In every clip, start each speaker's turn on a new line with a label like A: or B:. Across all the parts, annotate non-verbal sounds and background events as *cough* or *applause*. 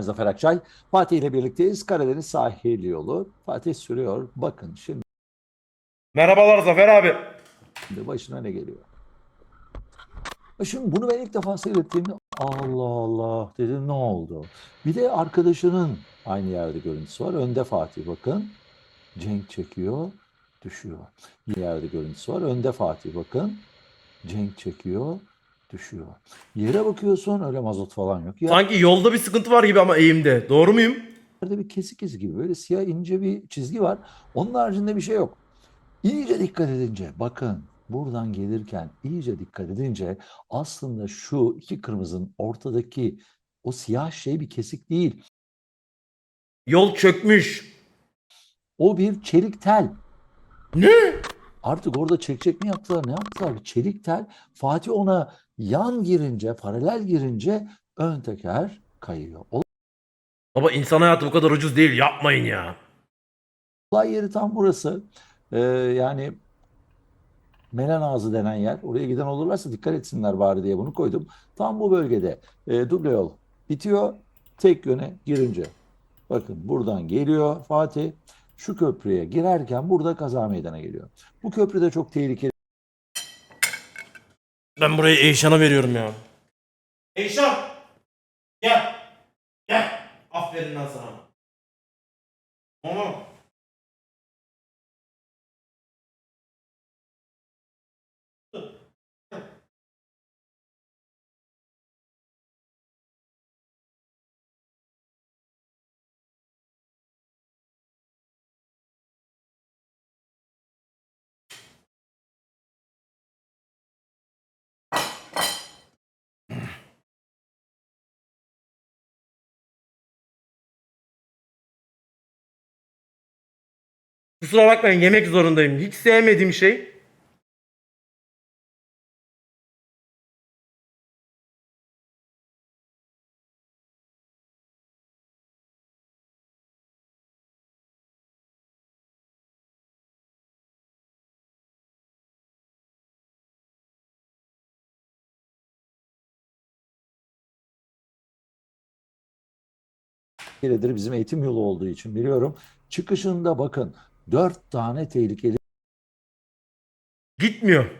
A: Ben Zafer Akçay. Fatih ile birlikteyiz. Karadeniz sahil yolu. Fatih sürüyor. Bakın şimdi
B: Merhabalar Zafer abi.
A: başına ne geliyor. Şimdi bunu ben ilk defa seyrettiğimde Allah Allah dedim ne oldu? Bir de arkadaşının aynı yerde görüntüsü var. Önde Fatih bakın. Cenk çekiyor, düşüyor. Bir yerde görüntüsü var. Önde Fatih bakın. Cenk çekiyor, düşüyor. Yere bakıyorsun öyle mazot falan yok. Ya
B: Sanki yolda bir sıkıntı var gibi ama eğimde. Doğru muyum?
A: Yerde bir kesik izi gibi böyle siyah ince bir çizgi var. Onun haricinde bir şey yok. İyice dikkat edince bakın buradan gelirken iyice dikkat edince aslında şu iki kırmızının ortadaki o siyah şey bir kesik değil.
B: Yol çökmüş.
A: O bir çelik tel.
B: Ne?
A: Artık orada çekecek mi yaptılar ne yaptılar? Çelik tel. Fatih ona yan girince paralel girince ön teker kayıyor.
B: Baba insan hayatı bu kadar ucuz değil. Yapmayın ya.
A: Olay yeri tam burası. Ee, yani Melen Ağzı denen yer. Oraya giden olurlarsa dikkat etsinler bari diye bunu koydum. Tam bu bölgede e, duble yol bitiyor. Tek yöne girince. Bakın buradan geliyor Fatih. Şu köprüye girerken burada kaza meydana geliyor. Bu köprü de çok tehlikeli.
B: Ben burayı Eyşan'a veriyorum ya. Eyşan! Gel! Gel! Aferin lan sana. Tamam. Kusura bakmayın yemek zorundayım. Hiç sevmediğim şey.
A: Tehlikelidir bizim eğitim yolu olduğu için biliyorum. Çıkışında bakın dört tane tehlikeli
B: Gitmiyor.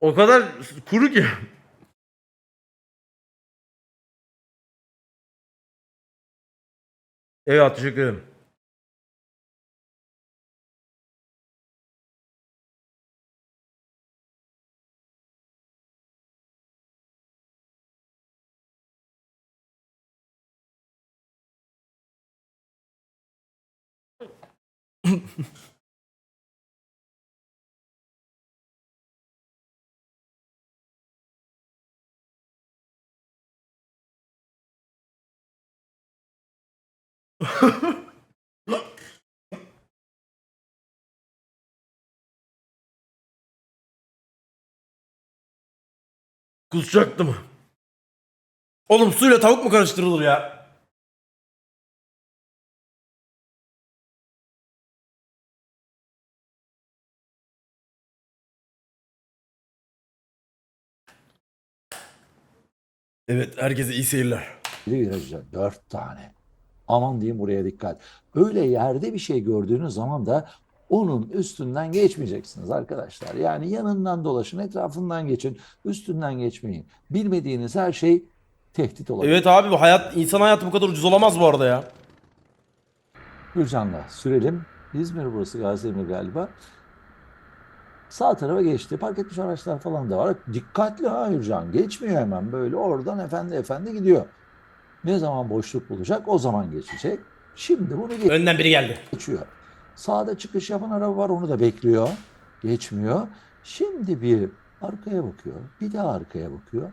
B: O kadar kuru ki. Evet teşekkür ederim. Kusacaktı mı? Oğlum suyla tavuk mu karıştırılır ya? Evet herkese iyi seyirler.
A: virajlar. Dört tane. Aman diyeyim buraya dikkat. Öyle yerde bir şey gördüğünüz zaman da onun üstünden geçmeyeceksiniz arkadaşlar. Yani yanından dolaşın, etrafından geçin, üstünden geçmeyin. Bilmediğiniz her şey tehdit olabilir.
B: Evet abi bu hayat insan hayatı bu kadar ucuz olamaz bu arada ya.
A: Gürcan'la sürelim. İzmir burası Gaziemir galiba. Sağ tarafa geçti. Park etmiş araçlar falan da var. Dikkatli ha Gürcan. Geçmiyor hemen böyle oradan efendi efendi gidiyor. Ne zaman boşluk bulacak o zaman geçecek. Şimdi bunu
B: Önden biri geldi.
A: geçiyor. Sağda çıkış yapan araba var onu da bekliyor. Geçmiyor. Şimdi bir arkaya bakıyor. Bir daha arkaya bakıyor.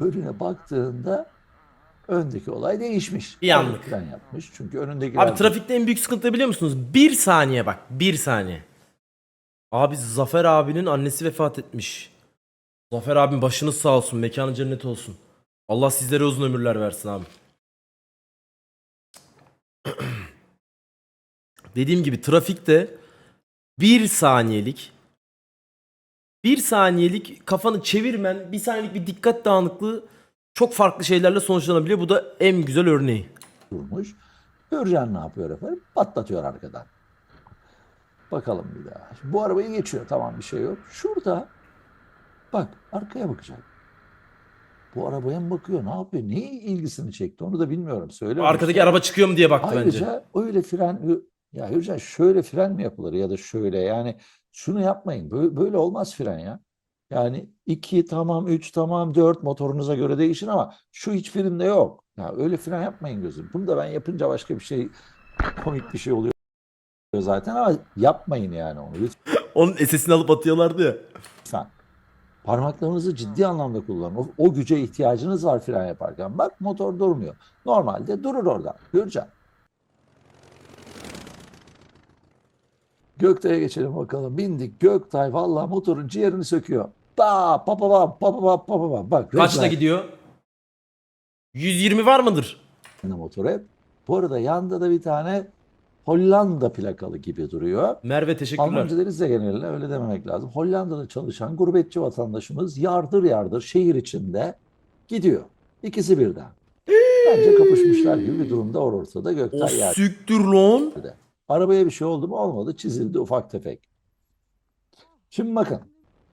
A: Önüne baktığında öndeki olay değişmiş.
B: Bir anlık.
A: Yapmış. Çünkü önündekiler...
B: Abi trafikte en büyük sıkıntı biliyor musunuz? Bir saniye bak. Bir saniye. Abi Zafer abinin annesi vefat etmiş. Zafer abim başınız sağ olsun. Mekanı cennet olsun. Allah sizlere uzun ömürler versin abi. *clears throat* Dediğim gibi trafikte bir saniyelik bir saniyelik kafanı çevirmen, bir saniyelik bir dikkat dağınıklığı çok farklı şeylerle sonuçlanabiliyor. Bu da en güzel örneği.
A: durmuş. Gürcan ne yapıyor efendim? Patlatıyor arkadan. Bakalım bir daha. Şimdi bu arabayı geçiyor. Tamam bir şey yok. Şurada bak arkaya bakacak. Bu arabaya mı bakıyor? Ne yapıyor? Neyi ilgisini çekti? Onu da bilmiyorum. Söyle.
B: Arkadaki araba çıkıyor mu diye baktı bence.
A: Ayrıca öyle fren ya Hürcan şöyle fren mi yapılır ya da şöyle yani şunu yapmayın. Böyle, böyle olmaz fren ya. Yani 2 tamam 3 tamam 4 motorunuza göre değişir ama şu hiçbirinde yok. Ya öyle fren yapmayın gözüm. Bunu da ben yapınca başka bir şey komik bir şey oluyor zaten ama yapmayın yani onu lütfen.
B: Onun sesini alıp atıyorlardı ya.
A: lütfen. Parmaklarınızı ciddi anlamda kullanın. O, o güce ihtiyacınız var fren yaparken. Bak motor durmuyor. Normalde durur orada. Göreceksin. Göktay'a geçelim bakalım. Bindik Göktay valla motorun ciğerini söküyor. Da papa papa papa papa bak.
B: Kaçla gidiyor? 120 var mıdır?
A: motor hep. Bu arada yanda da bir tane Hollanda plakalı gibi duruyor.
B: Merve teşekkürler.
A: Almanca denize geneline öyle dememek lazım. Hollanda'da çalışan gurbetçi vatandaşımız yardır yardır şehir içinde gidiyor. İkisi birden. Bence kapışmışlar gibi bir durumda or ortada
B: O
A: Göktay yerde.
B: süktür lan.
A: Arabaya bir şey oldu mu olmadı çizildi ufak tefek. Şimdi bakın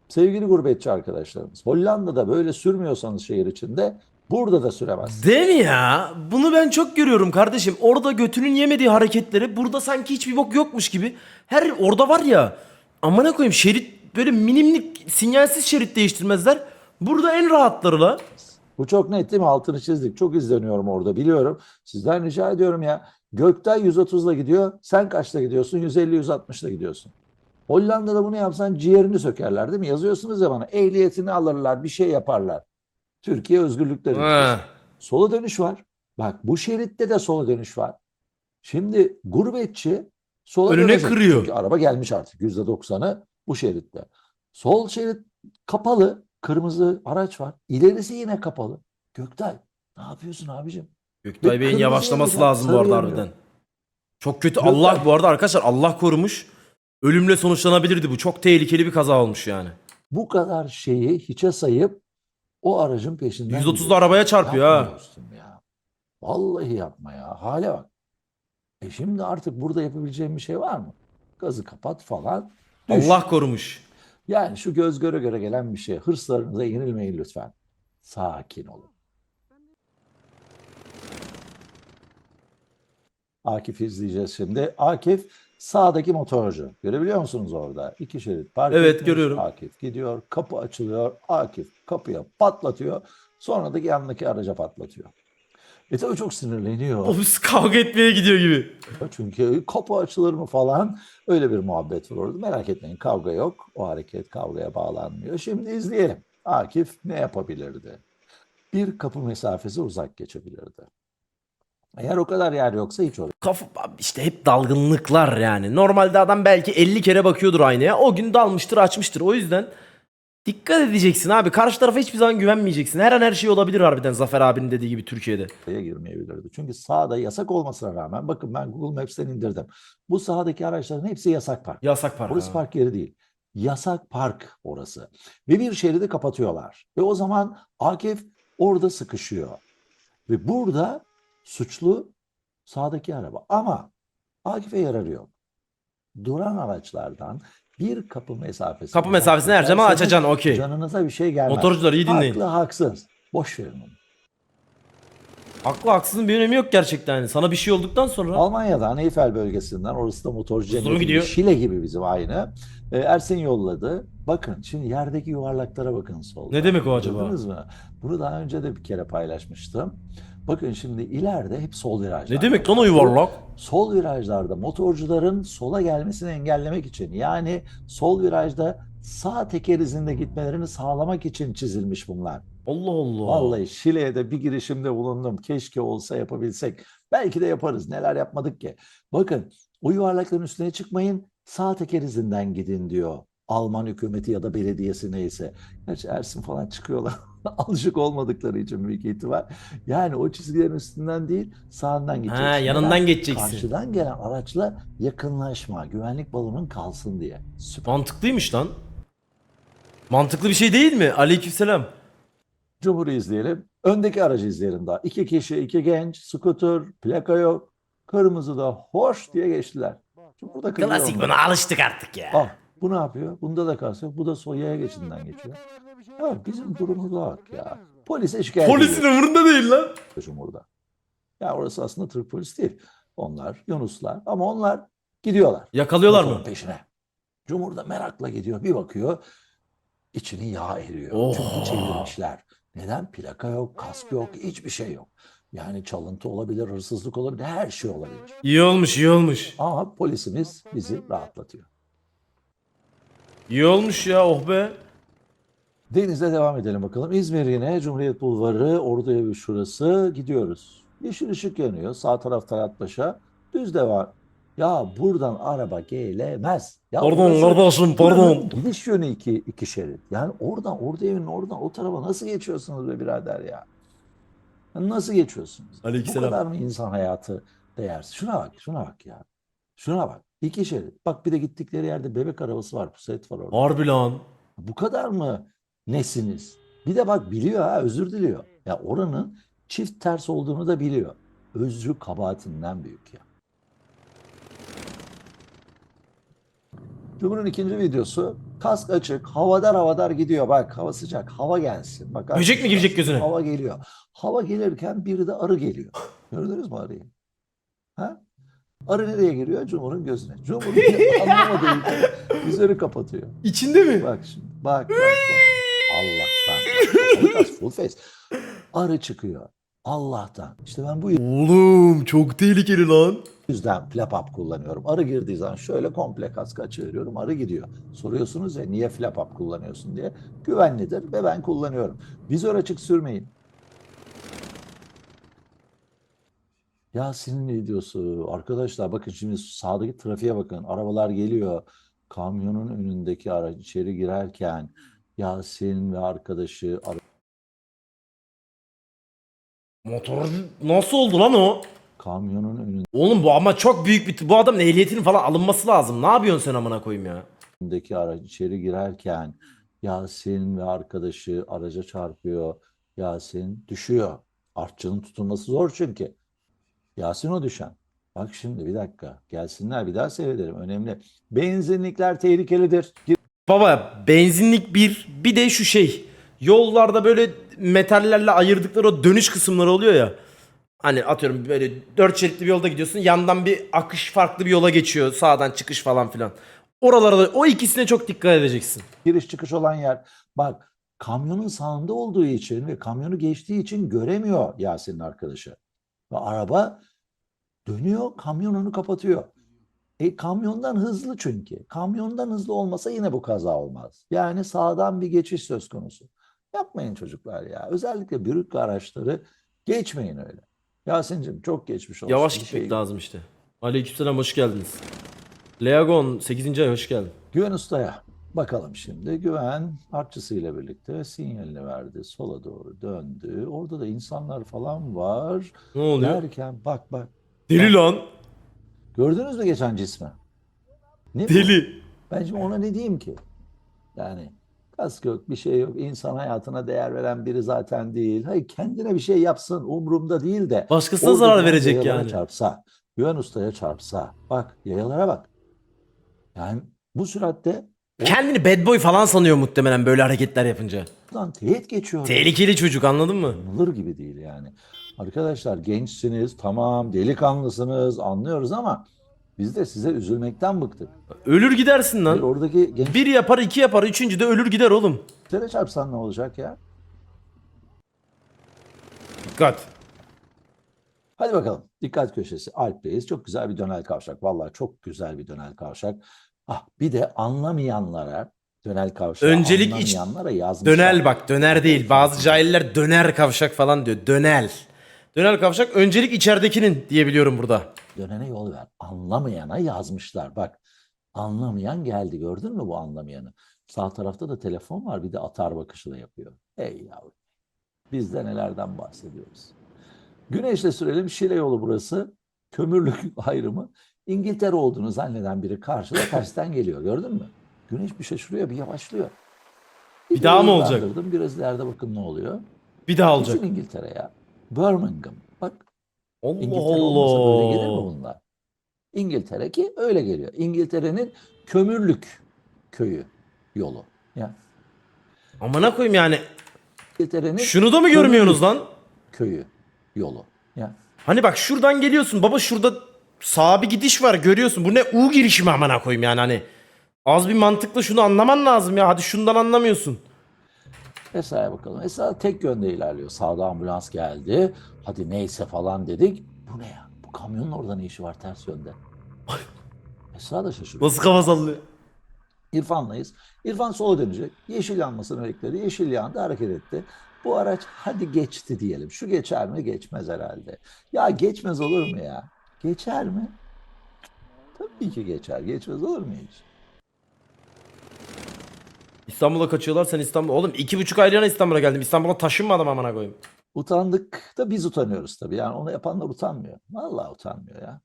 A: sevgili gurbetçi arkadaşlarımız Hollanda'da böyle sürmüyorsanız şehir içinde burada da süremezsiniz.
B: Değil mi ya? Bunu ben çok görüyorum kardeşim. Orada götünün yemediği hareketleri burada sanki hiçbir bok yokmuş gibi. Her orada var ya amına koyayım şerit böyle minimlik sinyalsiz şerit değiştirmezler. Burada en rahatları la.
A: Bu çok net değil mi? Altını çizdik. Çok izleniyorum orada biliyorum. Sizden rica ediyorum ya. Göktay 130'la gidiyor. Sen kaçla gidiyorsun? 150-160'la gidiyorsun. Hollanda'da bunu yapsan ciğerini sökerler değil mi? Yazıyorsunuz ya bana. Ehliyetini alırlar, bir şey yaparlar. Türkiye özgürlükleri.
B: Ha.
A: Sola dönüş var. Bak bu şeritte de sola dönüş var. Şimdi gurbetçi sola
B: Önüne
A: dönecek.
B: kırıyor.
A: Çünkü araba gelmiş artık %90'ı bu şeritte. Sol şerit kapalı. Kırmızı araç var. İlerisi yine kapalı. Göktay ne yapıyorsun abicim?
B: Göktay Bey'in yavaşlaması lazım bu arada harbiden. Çok kötü.
A: Göktay-
B: Allah bu arada arkadaşlar Allah korumuş. Ölümle sonuçlanabilirdi bu. Çok tehlikeli bir kaza olmuş yani.
A: Bu kadar şeyi hiçe sayıp o aracın peşinden
B: 130'da
A: gidiyor.
B: arabaya çarpıyor
A: Yapma
B: ha.
A: dostum ya. Vallahi yapma ya. Hale bak. E şimdi artık burada yapabileceğim bir şey var mı? Gazı kapat falan. Düş.
B: Allah korumuş.
A: Yani şu göz göre göre gelen bir şey. Hırslarınıza yenilmeyin lütfen. Sakin olun. Akif izleyeceğiz şimdi. Akif sağdaki motorcu. Görebiliyor musunuz orada? İki şerit park
B: Evet,
A: etmiş.
B: görüyorum.
A: Akif gidiyor. Kapı açılıyor. Akif kapıya patlatıyor. Sonra da yanındaki araca patlatıyor. E tabii çok sinirleniyor.
B: Of kavga etmeye gidiyor gibi.
A: Çünkü kapı açılır mı falan öyle bir muhabbet var orada. Merak etmeyin kavga yok. O hareket kavgaya bağlanmıyor. Şimdi izleyelim. Akif ne yapabilirdi? Bir kapı mesafesi uzak geçebilirdi. Eğer o kadar yer yoksa hiç oraya
B: Kafa işte hep dalgınlıklar yani. Normalde adam belki 50 kere bakıyordur aynaya. O gün dalmıştır, açmıştır. O yüzden dikkat edeceksin abi. Karşı tarafa hiçbir zaman güvenmeyeceksin. Her an her şey olabilir harbiden Zafer abinin dediği gibi Türkiye'de.
A: girmeyebilirdi. Çünkü sağda yasak olmasına rağmen bakın ben Google Maps'ten indirdim. Bu sağdaki araçların hepsi yasak park.
B: Yasak park.
A: Orası
B: ha.
A: park yeri değil. Yasak park orası. Ve bir şeridi kapatıyorlar. Ve o zaman Akif orada sıkışıyor. Ve burada suçlu sağdaki araba. Ama Akif'e yararı yok. Duran araçlardan bir kapı mesafesi.
B: Kapı mesafesini her zaman açacaksın okey.
A: Canınıza bir şey gelmez.
B: Motorcular iyi dinleyin.
A: Haklı haksız. Boş verin onu.
B: Haklı haksızın bir önemi yok gerçekten. Yani. Sana bir şey olduktan sonra
A: Almanya'dan Eyfel bölgesinden orası da motorcu cenneti? Şile gibi bizim aynı. Ee, Ersin yolladı. Bakın şimdi yerdeki yuvarlaklara bakın solda.
B: Ne demek o acaba?
A: Gördünüz mü? Bunu daha önce de bir kere paylaşmıştım. Bakın şimdi ileride hep sol virajlar.
B: ne demek lan o yuvarlak?
A: Sol virajlarda motorcuların sola gelmesini engellemek için yani sol virajda sağ teker izinde gitmelerini sağlamak için çizilmiş bunlar.
B: Allah Allah.
A: Vallahi Şile'ye de bir girişimde bulundum. Keşke olsa yapabilsek. Belki de yaparız. Neler yapmadık ki. Bakın o yuvarlakların üstüne çıkmayın. Sağ teker izinden gidin diyor. Alman hükümeti ya da belediyesi neyse. Gerçi Ersin falan çıkıyorlar. *laughs* Alışık olmadıkları için büyük ihtimal. Yani o çizgilerin üstünden değil sağından gideceksin.
B: Ha, yanından
A: Neden?
B: geçeceksin.
A: Karşıdan gelen araçla yakınlaşma. Güvenlik balonun kalsın diye. Süper.
B: Mantıklıymış lan. Mantıklı bir şey değil mi? Aleykümselam.
A: Cumhur'u izleyelim. Öndeki aracı izleyelim daha. İki kişi, iki genç, skuter, plaka yok. Kırmızıda hoş diye geçtiler. Şimdi burada
B: Klasik buna alıştık artık ya.
A: Ah, bu ne yapıyor? Bunda da yok. Bu da sol yaya geçidinden geçiyor. Ya bizim durumumuza bak ya. Polise şikayet
B: Polisin
A: ediyor
B: umurunda değil lan.
A: Cumhur'da. Ya orası aslında Türk polisi değil. Onlar Yunuslar ama onlar gidiyorlar.
B: Yakalıyorlar mı?
A: Peşine. Cumhur'da merakla gidiyor. Bir bakıyor. içini yağ eriyor.
B: Oh.
A: Çünkü çevirmişler. Neden? Plaka yok, kask yok, hiçbir şey yok. Yani çalıntı olabilir, hırsızlık olabilir, her şey olabilir.
B: İyi olmuş iyi olmuş.
A: Ama polisimiz bizi rahatlatıyor.
B: İyi olmuş ya oh be.
A: Deniz'e devam edelim bakalım. İzmir yine Cumhuriyet Bulvarı, Ordu Evi şurası. Gidiyoruz. Yeşil ışık yanıyor. Sağ taraf Talatpaşa. Düz devam. Ya buradan araba gelemez. Ya
B: Pardon kardeşim pardon.
A: Gidiş yönü iki, iki şerit. Yani oradan, Ordu Evi'nin oradan o tarafa nasıl geçiyorsunuz be birader ya? Ya Nasıl geçiyorsunuz? Bu
B: Aleykümselam.
A: kadar mı insan hayatı değersiz? Şuna bak, şuna bak ya. Şuna bak. İki şerit. Bak bir de gittikleri yerde bebek arabası var. Puset var orada.
B: Harbi lan.
A: Bu kadar mı nesiniz? Bir de bak biliyor ha özür diliyor. Ya oranın çift ters olduğunu da biliyor. Özrü kabahatinden büyük ya. Cumhur'un ikinci videosu. Kask açık, havadar havadar gidiyor. Bak hava sıcak, hava gelsin. Bak,
B: Böcek mi girecek gözüne?
A: Hava geliyor. Hava gelirken bir de arı geliyor. Gördünüz mü arıyı? Ha? Arı nereye giriyor? Cumhur'un gözüne. Cumhur *laughs* anlamadığı için vizörü kapatıyor.
B: İçinde mi?
A: Bak şimdi. Bak bak bak. Allah'tan. Bak, full face. Arı çıkıyor. Allah'tan. İşte ben bu
B: Oğlum çok tehlikeli lan.
A: yüzden flap up kullanıyorum. Arı girdiği zaman şöyle komple kaskı açıveriyorum. Arı gidiyor. Soruyorsunuz ya niye flap up kullanıyorsun diye. Güvenlidir ve ben kullanıyorum. Vizör açık sürmeyin. Yasin'in videosu. Arkadaşlar bakın şimdi sağdaki trafiğe bakın. Arabalar geliyor. Kamyonun önündeki araç içeri girerken Yasin ve arkadaşı
B: Motor nasıl oldu lan o?
A: kamyonun önünde
B: Oğlum bu ama çok büyük bir... Bu adamın ehliyetinin falan alınması lazım. Ne yapıyorsun sen amına koyayım ya?
A: önündeki araç içeri girerken Yasin ve arkadaşı araca çarpıyor. Yasin düşüyor. Artçının tutulması zor çünkü. Yasin o düşen. Bak şimdi bir dakika. Gelsinler bir daha seyredelim. Önemli. Benzinlikler tehlikelidir.
B: Baba benzinlik bir bir de şu şey. Yollarda böyle metallerle ayırdıkları o dönüş kısımları oluyor ya. Hani atıyorum böyle dört şeritli bir yolda gidiyorsun. Yandan bir akış farklı bir yola geçiyor. Sağdan çıkış falan filan. Oralara da o ikisine çok dikkat edeceksin.
A: Giriş çıkış olan yer. Bak kamyonun sağında olduğu için ve kamyonu geçtiği için göremiyor Yasin'in arkadaşı. Ve araba dönüyor, kamyon onu kapatıyor. E kamyondan hızlı çünkü. Kamyondan hızlı olmasa yine bu kaza olmaz. Yani sağdan bir geçiş söz konusu. Yapmayın çocuklar ya. Özellikle büyük araçları geçmeyin öyle. Yasin'cim çok geçmiş olsun.
B: Yavaş gitmek
A: şey-
B: lazım işte. Aleykümselam hoş geldiniz. Leagon 8. ay hoş geldin.
A: Güven Usta'ya bakalım şimdi. Güven artçısıyla birlikte sinyalini verdi. Sola doğru döndü. Orada da insanlar falan var.
B: Ne oluyor?
A: Derken bak bak.
B: Deli lan.
A: Gördünüz mü geçen cismi? Ne bu?
B: Deli.
A: Ben şimdi ona ne diyeyim ki? Yani kask yok, bir şey yok. İnsan hayatına değer veren biri zaten değil. Hayır kendine bir şey yapsın umurumda değil de.
B: Başkasına zarar verecek yani.
A: çarpsa, Güven Usta'ya çarpsa. Bak yayalara bak. Yani bu süratte
B: Kendini bad boy falan sanıyor muhtemelen böyle hareketler yapınca.
A: oradan teğet geçiyor.
B: Tehlikeli çocuk anladın mı?
A: Anılır gibi değil yani. Arkadaşlar gençsiniz, tamam delikanlısınız anlıyoruz ama biz de size üzülmekten bıktık.
B: Ölür gidersin lan.
A: oradaki gençlere
B: Bir yapar iki yapar üçüncü de ölür gider oğlum.
A: çarpsan ne olacak ya?
B: Dikkat.
A: Hadi bakalım. Dikkat köşesi. Alp'teyiz. Çok güzel bir dönel kavşak. Vallahi çok güzel bir dönel kavşak. Ah bir de anlamayanlara dönel kavşağı
B: Öncelik iç-
A: anlamayanlara yazmışlar.
B: Dönel bak döner değil. Bazı cahiller döner kavşak falan diyor. Dönel. Dönel kavşak öncelik içeridekinin diyebiliyorum burada.
A: Dönene yol ver. Anlamayana yazmışlar. Bak anlamayan geldi. Gördün mü bu anlamayanı? Sağ tarafta da telefon var. Bir de atar bakışı da yapıyor. Ey yavrum. Biz de nelerden bahsediyoruz. Güneşle sürelim. Şile yolu burası. Kömürlük *laughs* ayrımı. İngiltere olduğunu zanneden biri karşıda *laughs* tersten geliyor. Gördün mü? Güneş bir şaşırıyor, bir yavaşlıyor.
B: Bir daha mı olacak?
A: Biraz ileride bakın ne oluyor.
B: Bir daha alacak.
A: Kesin İngiltere ya. Birmingham. Bak
B: Allah
A: İngiltere olmasa böyle gelir mi
B: Allah.
A: bunlar? İngiltere ki öyle geliyor. İngiltere'nin kömürlük köyü yolu. Ya
B: Amına koyayım yani.
A: İngiltere'nin
B: Şunu da mı görmüyorsunuz lan?
A: köyü yolu. Ya
B: Hani bak şuradan geliyorsun baba şurada sağa bir gidiş var görüyorsun. Bu ne U girişimi amına koyayım yani hani. Az bir mantıkla şunu anlaman lazım ya. Hadi şundan anlamıyorsun.
A: Esra'ya bakalım. Esra tek yönde ilerliyor. Sağda ambulans geldi. Hadi neyse falan dedik. Bu ne ya? Bu kamyonun orada ne işi var ters yönde? *laughs* Esra da şaşırıyor.
B: Nasıl kafa sallıyor?
A: İrfan'layız. İrfan sola dönecek. Yeşil yanmasını bekledi. Yeşil yandı hareket etti. Bu araç hadi geçti diyelim. Şu geçer mi? Geçmez herhalde. Ya geçmez olur mu ya? Geçer mi? Tabii ki geçer. Geçmez olur mu hiç?
B: İstanbul'a kaçıyorlar sen İstanbul. Oğlum iki buçuk aylığına İstanbul'a geldim. İstanbul'a taşınmadım amına koyayım.
A: Utandık da biz utanıyoruz tabii. Yani onu yapanlar utanmıyor. Vallahi utanmıyor ya.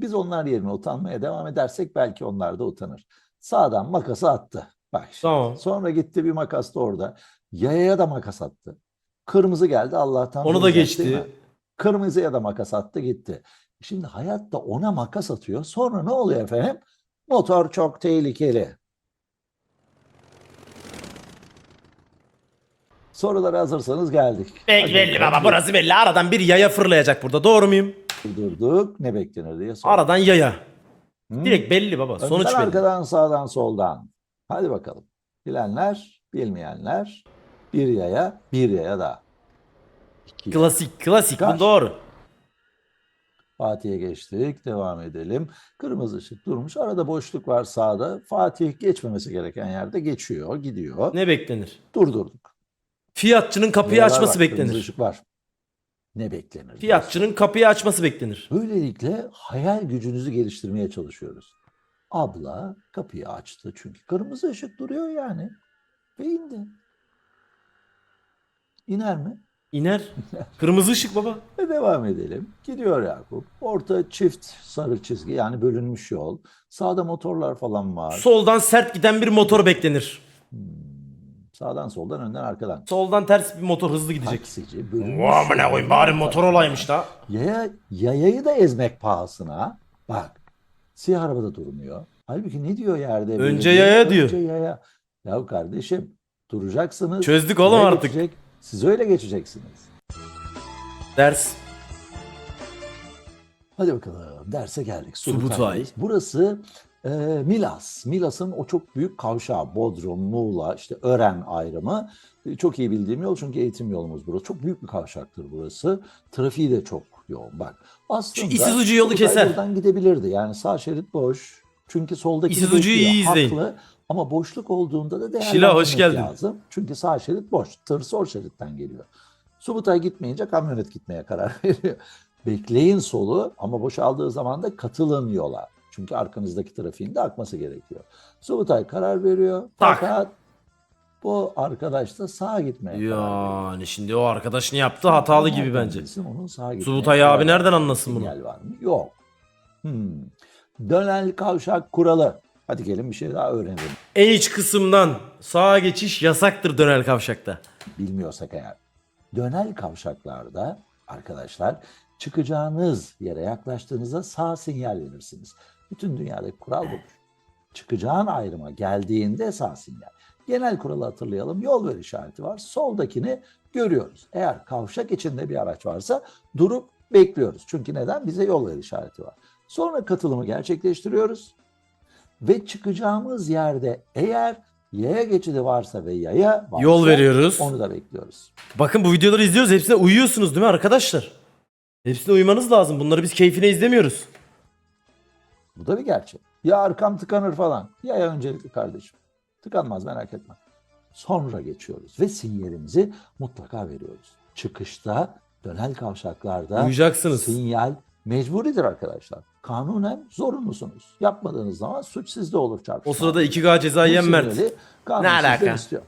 A: Biz onlar yerine utanmaya devam edersek belki onlar da utanır. Sağdan makası attı. Bak şimdi.
B: Tamam.
A: Sonra gitti bir makas da orada. Yayaya da makas attı. Kırmızı geldi Allah'tan.
B: Onu da geçti.
A: Kırmızıya da makas attı gitti. Şimdi hayatta ona makas atıyor. Sonra ne oluyor efendim? Motor çok tehlikeli. Sorulara hazırsanız geldik.
B: Belli
A: Hadi
B: belli
A: bakalım.
B: baba burası belli. Aradan bir yaya fırlayacak burada. Doğru muyum?
A: Durduk. Ne beklenir diye sorduk.
B: Aradan yaya.
A: Hı?
B: Direkt belli baba. Sonuç
A: Önden
B: belli.
A: arkadan sağdan soldan. Hadi bakalım. Bilenler, bilmeyenler. Bir yaya, bir yaya daha. İki.
B: Klasik klasik bu
A: Kaç?
B: doğru.
A: Fatih'e geçtik. Devam edelim. Kırmızı ışık durmuş. Arada boşluk var sağda. Fatih geçmemesi gereken yerde geçiyor, gidiyor.
B: Ne beklenir?
A: Durdurduk.
B: Fiyatçının kapıyı açması
A: var, Kırmızı
B: beklenir.
A: ışık var. Ne beklenir?
B: Fiyatçının kapıyı açması beklenir.
A: Böylelikle hayal gücünüzü geliştirmeye çalışıyoruz. Abla kapıyı açtı çünkü kırmızı ışık duruyor yani. Ve indi. İner mi?
B: İner. Kırmızı ışık baba.
A: Ve *laughs* devam edelim. Gidiyor Yakup. Orta çift sarı çizgi yani bölünmüş yol. Sağda motorlar falan var.
B: Soldan sert giden bir motor beklenir.
A: Sağdan soldan önden arkadan.
B: Soldan ters bir motor hızlı gidecek.
A: Taksici bölünmüş
B: Vay amına koyayım bari motor olaymış da.
A: Yaya, yayayı da ezmek pahasına. Bak siyah arabada durmuyor. Halbuki ne diyor yerde?
B: Önce yaya diyor.
A: Önce yaya. Ya kardeşim duracaksınız.
B: Çözdük oğlum artık.
A: geçecek, Siz öyle geçeceksiniz.
B: Ders.
A: Hadi bakalım derse geldik.
B: Subutay.
A: Burası e, Milas. Milas'ın o çok büyük kavşağı. Bodrum, Muğla, işte Ören ayrımı. E, çok iyi bildiğim yol çünkü eğitim yolumuz burası. Çok büyük bir kavşaktır burası. Trafiği de çok yoğun. Bak aslında
B: Isuzucu yolu keser.
A: buradan gidebilirdi. Yani sağ şerit boş. Çünkü soldaki
B: Isuzucu'yu iyi izleyin.
A: Haklı. Ama boşluk olduğunda da
B: Şila, hoş
A: değerlendirmek
B: geldin.
A: lazım. Çünkü sağ şerit boş. Tır sol şeritten geliyor. Subutay gitmeyince kamyonet gitmeye karar *laughs* veriyor. Bekleyin solu ama boşaldığı zaman da katılın yola. Çünkü arkanızdaki trafiğin de akması gerekiyor. Subutay karar veriyor.
B: Tak.
A: Fakat bu arkadaş da sağa gitmeye karar veriyor.
B: Yani şimdi o arkadaşın yaptığı hatalı gibi
A: Nereden
B: bence.
A: Onun sağa gitmeye
B: Subutay
A: karar
B: abi nereden
A: verdiği
B: anlasın bunu?
A: Sinyal var mı? Yok. Hmm. Dönel kavşak kuralı. Hadi gelin bir şey daha öğrenelim.
B: En iç kısımdan sağa geçiş yasaktır dönel kavşakta.
A: bilmiyorsak eğer. Dönel kavşaklarda arkadaşlar çıkacağınız yere yaklaştığınızda sağ sinyal verirsiniz. Bütün dünyadaki kural budur. Çıkacağın ayrıma geldiğinde sağ sinyal. Genel kuralı hatırlayalım. Yol ver işareti var. Soldakini görüyoruz. Eğer kavşak içinde bir araç varsa durup bekliyoruz. Çünkü neden? Bize yol ver işareti var. Sonra katılımı gerçekleştiriyoruz. Ve çıkacağımız yerde eğer yaya geçidi varsa ve yaya varsa
B: Yol veriyoruz.
A: onu da bekliyoruz.
B: Bakın bu videoları izliyoruz. Hepsine uyuyorsunuz değil mi arkadaşlar? Hepsine uymanız lazım. Bunları biz keyfine izlemiyoruz.
A: Bu da bir gerçek. Ya arkam tıkanır falan. Yaya öncelikli kardeşim. Tıkanmaz merak etme. Sonra geçiyoruz ve sinyalimizi mutlaka veriyoruz. Çıkışta dönel kavşaklarda
B: Uyuyacaksınız.
A: sinyal mecburidir arkadaşlar. Kanunen zorunlusunuz. Yapmadığınız zaman suç sizde olur çarpışma.
B: O sırada 2K ceza
A: kanun
B: Ne alaka?
A: istiyor.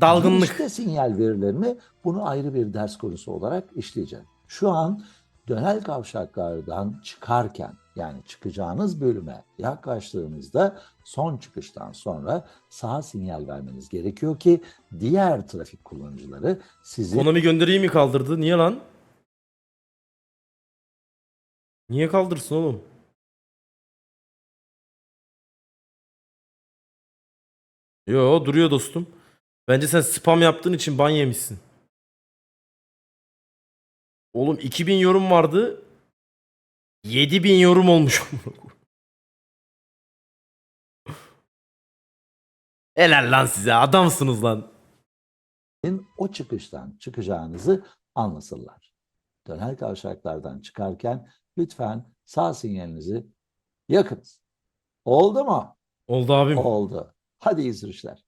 B: Dalgınlık.
A: Girişte sinyal verilir mi? Bunu ayrı bir ders konusu olarak işleyeceğim. Şu an dönel kavşaklardan çıkarken yani çıkacağınız bölüme yaklaştığınızda son çıkıştan sonra sağa sinyal vermeniz gerekiyor ki diğer trafik kullanıcıları sizi
B: Konami gönderiyi mi kaldırdı? Niye lan? Niye kaldırsın oğlum? Yo duruyor dostum. Bence sen spam yaptığın için ban yemişsin. Oğlum 2000 yorum vardı. 7000 yorum olmuş. *laughs* Helal lan size adamsınız lan.
A: o çıkıştan çıkacağınızı anlasınlar. Dönel kavşaklardan çıkarken lütfen sağ sinyalinizi yakınız. Oldu mu?
B: Oldu abim.
A: Oldu. Hadi iyi sürüşler.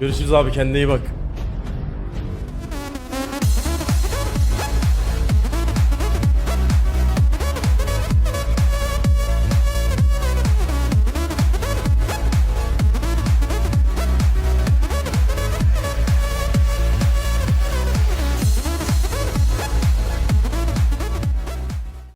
B: Görüşürüz abi kendine iyi bak.